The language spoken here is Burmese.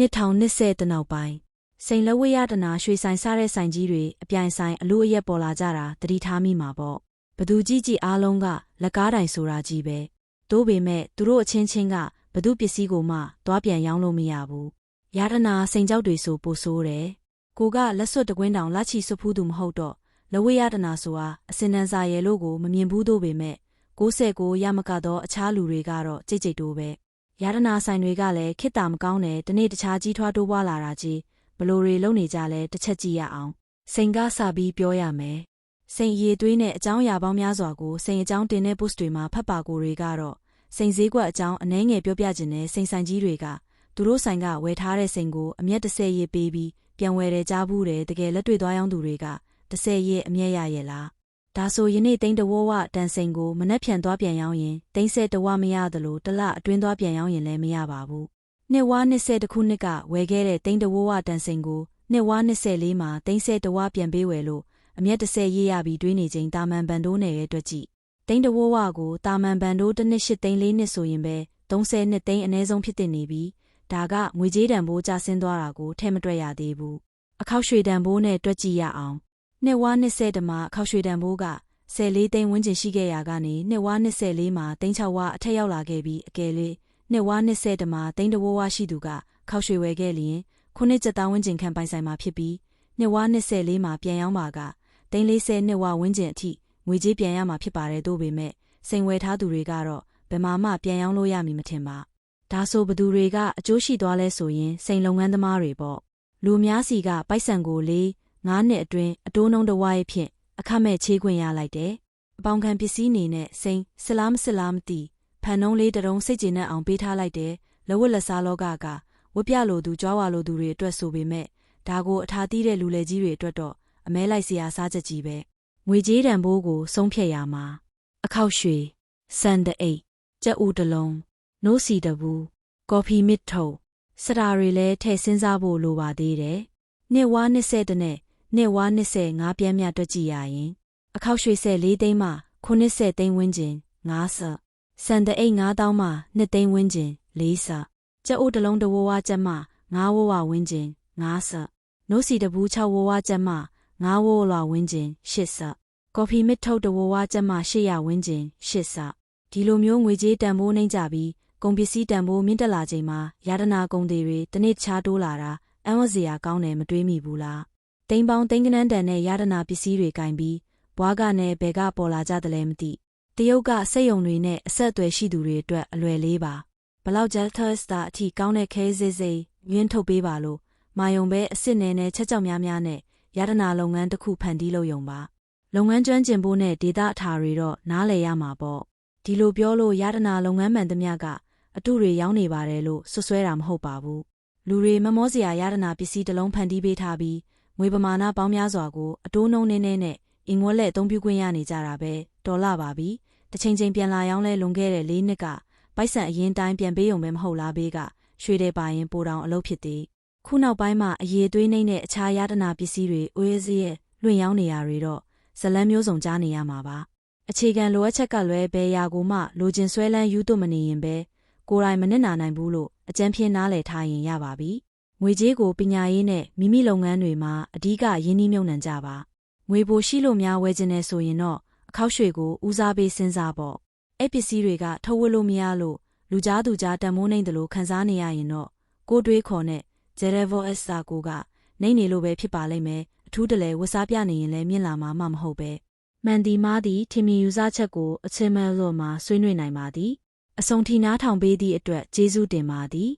နှစ်ထောင်နှစ်ဆဲတနောက်ပိုင်းစိန်လက်ဝဲရတနာရွှေဆိုင်စားတဲ့ဆိုင်ကြီးတွေအပြိုင်ဆိုင်အလို့အရက်ပေါ်လာကြတာတတိထားမိမှာပေါ့ဘသူကြီးကြီးအားလုံးကလက်ကားတိုင်ဆိုတာကြီးပဲတိုးပေမဲ့သူတို့အချင်းချင်းကဘသူပစ္စည်းကိုမှသွားပြန်ရောင်းလို့မရဘူးရတနာစိန်ကြောက်တွေဆိုပိုဆိုးတယ်ကိုကလက်စွပ်တကွင်းတောင်လက်ချီစွပ်ဖူးသူမဟုတ်တော့လဝေရတနာဆိုတာအစင်တန်းစာရဲလို့ကိုမမြင်ဘူးတို့ပေမဲ့69ရမကတော့အခြားလူတွေကတော့ကြိတ်ကြိတ်တိုးပဲ ရတနာဆိုင်တွေကလည်းခိတ္တာမကောင်းတယ်တနေ့တခြားကြီးထွားတိုးပွားလာတာကြီးဘလို့တွေလုံနေကြလဲတစ်ချက်ကြည့်ရအောင်စိန်ကားစပြီးပြောရမယ်စိန်ရည်သွေးနဲ့အကြောင်းအရာပေါင်းများစွာကိုစိန်အကြောင်းတင်တဲ့ post တွေမှာဖတ်ပါကိုတွေကတော့စိန်ဈေးကွက်အကြောင်းအနှဲငယ်ပြောပြခြင်းနဲ့စိန်ဆိုင်ကြီးတွေကသူတို့ဆိုင်ကဝယ်ထားတဲ့စိန်ကိုအမျက်တစ်ဆယ်ရည်ပေးပြီးပြန်ဝယ်တယ်ကြားဘူးတယ်တကယ်လက်တွေ့သွားရောင်းသူတွေကတစ်ဆယ်ရည်အမျက်ရရဲ့လား ဒါဆိုယနေ့တိန်တဝဝတန်စိန်ကိုမနှက်ဖြန်သွားပြန်ရောင်းရင်တိန်ဆဲတဝမရသလိုတလအတွင်းသွားပြန်ရောင်းရင်လည်းမရပါဘူးနှစ်ဝါနှစ်ဆဲတစ်ခုနှစ်ကဝယ်ခဲ့တဲ့တိန်တဝဝတန်စိန်ကိုနှစ်ဝါနှစ်ဆဲလေးမှာတိန်ဆဲတဝပြန်ပေးဝယ်လို့အမျက်တစ်ဆယ်ရေးရပြီးတွေးနေချိန်တာမန်ဘန်တိုးနယ်ရဲ့အတွက်ကြည့်တိန်တဝဝကိုတာမန်ဘန်တိုးတစ်နှစ်ရှစ်သိန်းလေးနှစ်ဆိုရင်ပဲ30နှစ်သိန်းအနည်းဆုံးဖြစ်တင်နေပြီးဒါကငွေကြေးတန်ဖိုးကျဆင်းသွားတာကိုထဲမတွက်ရသေးဘူးအခောက်ရွှေတန်ဖိုးနဲ့တွက်ကြည့်ရအောင် နှစ်ဝါနှစ်ဆဲတမှာအခောက်ရွှေတန်ဖိုးက14သိန်းဝန်းကျင်ရှိခဲ့ရာကနေနှစ်ဝါနှစ်ဆဲလေးမှာသိန်း6ဝအထက်ရောက်လာခဲ့ပြီးအကယ်လေးနှစ်ဝါနှစ်ဆဲတမှာသိန်းတဝဝရှိသူကခောက်ရွှေဝယ်ခဲ့လျင်ခုနှစ်ကျပ်သားဝန်းကျင်ခံပိုင်ဆိုင်မှာဖြစ်ပြီးနှစ်ဝါနှစ်ဆဲလေးမှာပြန်ရောင်းပါကသိန်း40နှစ်ဝဝန်းကျင်အထိငွေကြေးပြန်ရမှာဖြစ်ပါတယ်တို့ပေမဲ့စိန်ဝယ်ထားသူတွေကတော့ဘယ်မှာမှပြန်ရောင်းလို့ရမည်မထင်ပါဒါဆိုဘသူတွေကအကျိုးရှိသွားလဲဆိုရင်စိန်လုပ်ငန်းသမားတွေပေါ့လူများစီကပိုက်ဆံကိုလေး 9နှစ်အတွင်းအတိုးနှုံးတစ်ဝါးရဲ့ဖြင့်အခမဲ့ချေးခွင့်ရလိုက်တယ်အပေါင်ခံပစ္စည်းအနေနဲ့စိန်ဆလားမဆလားမသိဖန်နှုံးလေးတရုံစိတ်ကျေနပ်အောင်ပေးထားလိုက်တယ်လဝတ်လက်စားလောကကဝတ်ပြလိုသူကြွားဝါလိုသူတွေအတွက်ဆိုပေမဲ့ဒါကိုအထာတီးတဲ့လူလေကြီးတွေအတွက်တော့အမဲလိုက်စရာစားချက်ကြီးပဲငွေကြေးတန်ဖိုးကိုဆုံးဖြတ်ရမှာအခောက်ရွှေစံတအိတ်ကြက်ဦးတလုံးနိုးစီတဘူးကော်ဖီမစ်ထုပ်စတာတွေလည်းထည့်စင်းစားဖို့လိုပါသေးတယ်နှစ်ဝါ20တနဲ့ နှစ်ဝါ20ငါးပြန်းမြတ်တွက်ကြည့်ရရင် အခောက်ရွှေဆက်၄သိန်းမှ90သိန်းဝန်းကျင်9ဆစံတအိတ်9000မှ2သိန်းဝန်းကျင်4ဆကြက်အိုးတစ်လုံးတဝဝကျက်မှ9ဝဝဝန်းကျင်9ဆနိုးစီတဘူး6ဝဝကျက်မှ9ဝဝလွာဝန်းကျင်8ဆကော်ဖီမစ်ထုတ်တဝဝကျက်မှ800ဝန်းကျင်8ဆဒီလိုမျိုးငွေကြေးတန်ဖိုးနှိမ့်ကြပြီးကုန်ပစ္စည်းတန်ဖိုးမြင့်တက်လာချိန်မှာယာဒနာကုန်တွေတွေတနစ်ချားတိုးလာတာအံ့ဝစရာကောင်းတယ်မတွေးမိဘူးလား တိမ်ပေါင်းတိမ်ကနန်းတန်နဲ့ယာဒနာပစ္စည်းတွေကင်ပြီးဘွားကနဲ့ဘယ်ကပေါ်လာကြတယ်လဲမသိတရုတ်ကစက်ယုံတွေနဲ့အဆက်အသွယ်ရှိသူတွေအတွက်အလွယ်လေးပါဘလောက်ဂျက်သတ်စတာအထိကောင်းတဲ့ခဲစစ်စိတ်ငင်းထုတ်ပေးပါလို့မာယုံပဲအစ်စ်နယ်နဲ့ချက်ကြောက်များများနဲ့ယာဒနာလုပ်ငန်းတစ်ခုဖန်တီးလုပ်ယုံပါလုပ်ငန်းကျွမ်းကျင်ဖို့နဲ့ဒေတာအထာတွေတော့နားလည်ရမှာပေါ့ဒီလိုပြောလို့ယာဒနာလုပ်ငန်းမှန်သမျှကအတုတွေရောင်းနေပါတယ်လို့ဆွဆွဲတာမဟုတ်ပါဘူးလူတွေမမောစရာယာဒနာပစ္စည်းတစ်လုံးဖန်တီးပေးထားပြီး ငွေပမာဏပေါင်းများစွာကိုအတိုးနှုံးနည်းနည်းနဲ့အင်္ဂွက်လက်အသုံးပြုခွင့်ရနေကြတာပဲတော်လာပါပြီတစ်ချိန်ချိန်ပြန်လာရောင်းလဲလွန်ခဲ့တဲ့၄နှစ်ကပိုက်ဆံအရင်တိုင်းပြန်ပေးုံပဲမဟုတ်လားဘေးကရွှေတယ်ပါရင်ပိုတောင်အလုပ်ဖြစ်သေးခုနောက်ပိုင်းမှာအရေးသွေးနှိမ့်တဲ့အခြားယာဒနာပစ္စည်းတွေအိုးစရဲ့လွင့်ရောင်းနေရတွေတော့ဇလန်းမျိုးစုံကြားနေရမှာပါအခြေခံလိုအပ်ချက်ကလွဲဘဲရာကိုမှလိုချင်ဆွဲလန်းယူသွမနေရင်ပဲကိုယ်တိုင်မနစ်နာနိုင်ဘူးလို့အကြံဖြင်းနားလည်ထားရင်ရပါပြီ ငွေကြေးကိုပညာရေးနဲ့မိမိလုပ်ငန်းတွေမှာအဓိကရင်းနှီးမြှုပ်နှံကြပါငွေပိုရှိလို့များဝယ်ခြင်းနဲ့ဆိုရင်တော့အခောက်ရွှေကိုဦးစားပေးစဉ်းစားပေါ့အဲ့ပစ္စည်းတွေကထုတ်ဝတ်လို့မရလို့လူကြားသူကြားတန်မိုးနှိမ့်တယ်လို့ခံစားနေရရင်တော့ကိုတွေးခေါ်နဲ့ Zerevo S စာကိုကနှိမ့်နေလို့ပဲဖြစ်ပါလိမ့်မယ်အထူးတလဲဝတ်စားပြနေရင်လည်းမြင့်လာမှာမှမဟုတ်ပဲမှန်ဒီမားသည်ထင်မြင်ယူဆချက်ကိုအချင်းမဲလို့မှဆွေးနွေးနိုင်ပါသည်အစုံထီနားထောင်ပေးသည့်အတွက်ကျေးဇူးတင်ပါသည်